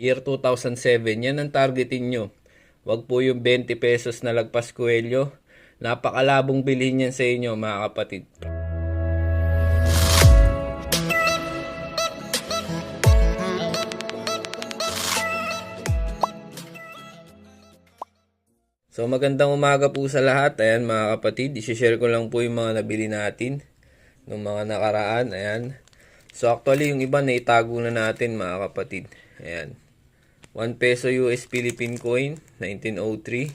Year 2007, yan ang targetin nyo. Wag po yung 20 pesos na lagpas kuwelyo. Napakalabong bilhin yan sa inyo mga kapatid. So magandang umaga po sa lahat. Ayan mga kapatid, i-share ko lang po yung mga nabili natin nung mga nakaraan. Ayan. So actually yung iba na itago na natin mga kapatid. Ayan. 1 peso US Philippine coin, 1903.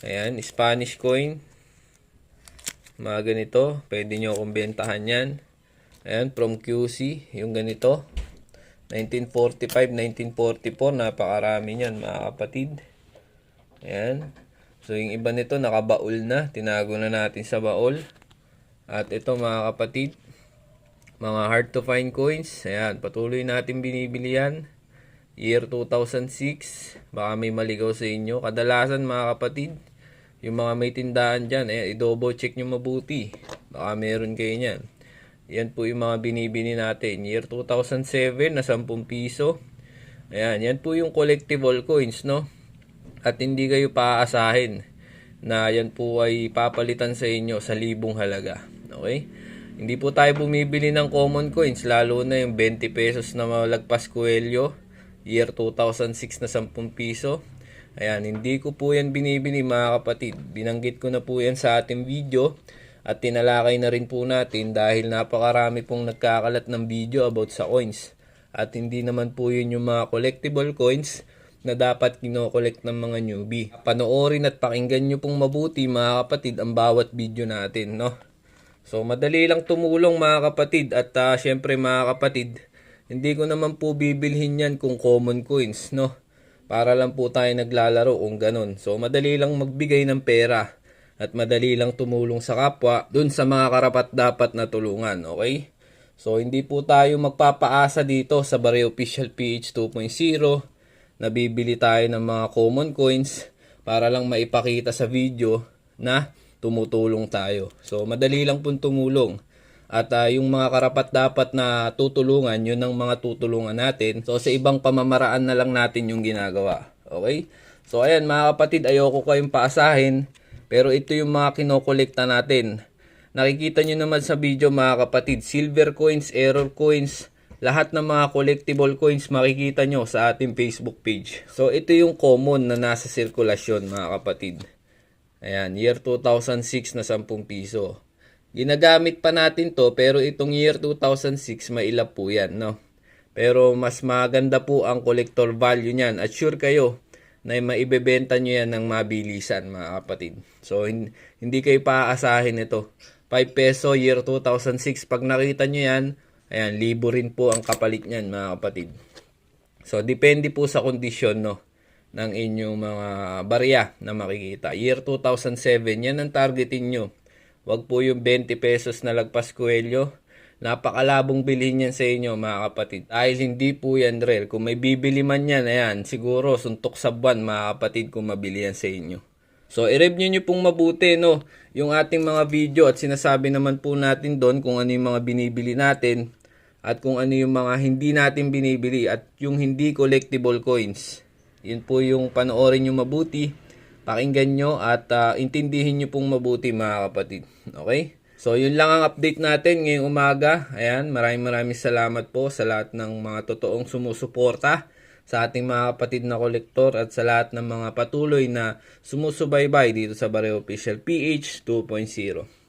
Ayan, Spanish coin. Mga ganito, pwede nyo akong bentahan yan. Ayan, from QC, yung ganito. 1945, 1944, napakarami niyan mga kapatid. Ayan. So, yung iba nito nakabaul na. Tinago na natin sa baul. At ito mga kapatid, mga hard to find coins. Ayan, patuloy natin binibili yan. Year 2006. Baka may maligaw sa inyo. Kadalasan mga kapatid, yung mga may tindahan dyan, eh, i-double check nyo mabuti. Baka meron kayo niyan. Yan po yung mga binibini natin. Year 2007 na 10 piso. Ayan, yan po yung collectible coins, no? At hindi kayo paaasahin na yan po ay papalitan sa inyo sa libong halaga. Okay? Hindi po tayo bumibili ng common coins, lalo na yung 20 pesos na malagpas kuwelyo. Year 2006 na 10 piso. Ayan, hindi ko po yan binibili mga kapatid. Binanggit ko na po yan sa ating video at tinalakay na rin po natin dahil napakarami pong nagkakalat ng video about sa coins. At hindi naman po yun yung mga collectible coins na dapat kinokollect ng mga newbie. Panoorin at pakinggan nyo pong mabuti mga kapatid ang bawat video natin, no? So, madali lang tumulong mga kapatid at uh, syempre mga kapatid, hindi ko naman po bibilhin yan kung common coins, no? Para lang po tayo naglalaro kung ganun. So, madali lang magbigay ng pera at madali lang tumulong sa kapwa dun sa mga karapat dapat na tulungan, okay? So, hindi po tayo magpapaasa dito sa Barrio Official PH 2.0 nabibili tayo ng mga common coins para lang maipakita sa video na tumutulong tayo. So, madali lang pong tumulong. At uh, yung mga karapat dapat na tutulungan, yun ang mga tutulungan natin. So, sa ibang pamamaraan na lang natin yung ginagawa. Okay? So, ayan mga kapatid, ayoko kayong paasahin. Pero ito yung mga kinokolekta natin. Nakikita nyo naman sa video mga kapatid, silver coins, error coins, lahat ng mga collectible coins makikita nyo sa ating Facebook page. So, ito yung common na nasa sirkulasyon mga kapatid. Ayan, year 2006 na 10 piso. Ginagamit pa natin to pero itong year 2006 mailap po yan, no? Pero mas maganda po ang collector value niyan at sure kayo na maibebenta nyo yan ng mabilisan mga kapatid. So, hindi kayo paaasahin ito. 5 peso year 2006. Pag nakita nyo yan, Ayan, libo rin po ang kapalit niyan mga kapatid. So, depende po sa kondisyon no, ng inyong mga barya na makikita. Year 2007, yan ang targetin nyo. Wag po yung 20 pesos na lagpas kuwelyo. Napakalabong bilhin yan sa inyo mga kapatid. Dahil hindi po yan real. Kung may bibili man yan, ayan, siguro suntok sa buwan mga kapatid kung mabili yan sa inyo. So, i-review nyo pong mabuti, no, yung ating mga video at sinasabi naman po natin doon kung ano yung mga binibili natin at kung ano yung mga hindi natin binibili at yung hindi collectible coins. Yun po yung panoorin nyo mabuti, pakinggan nyo at uh, intindihin nyo pong mabuti mga kapatid. Okay? So yun lang ang update natin ngayong umaga. Ayan, maraming maraming salamat po sa lahat ng mga totoong sumusuporta sa ating mga kapatid na kolektor at sa lahat ng mga patuloy na sumusubaybay dito sa Barrio Official PH 2.0.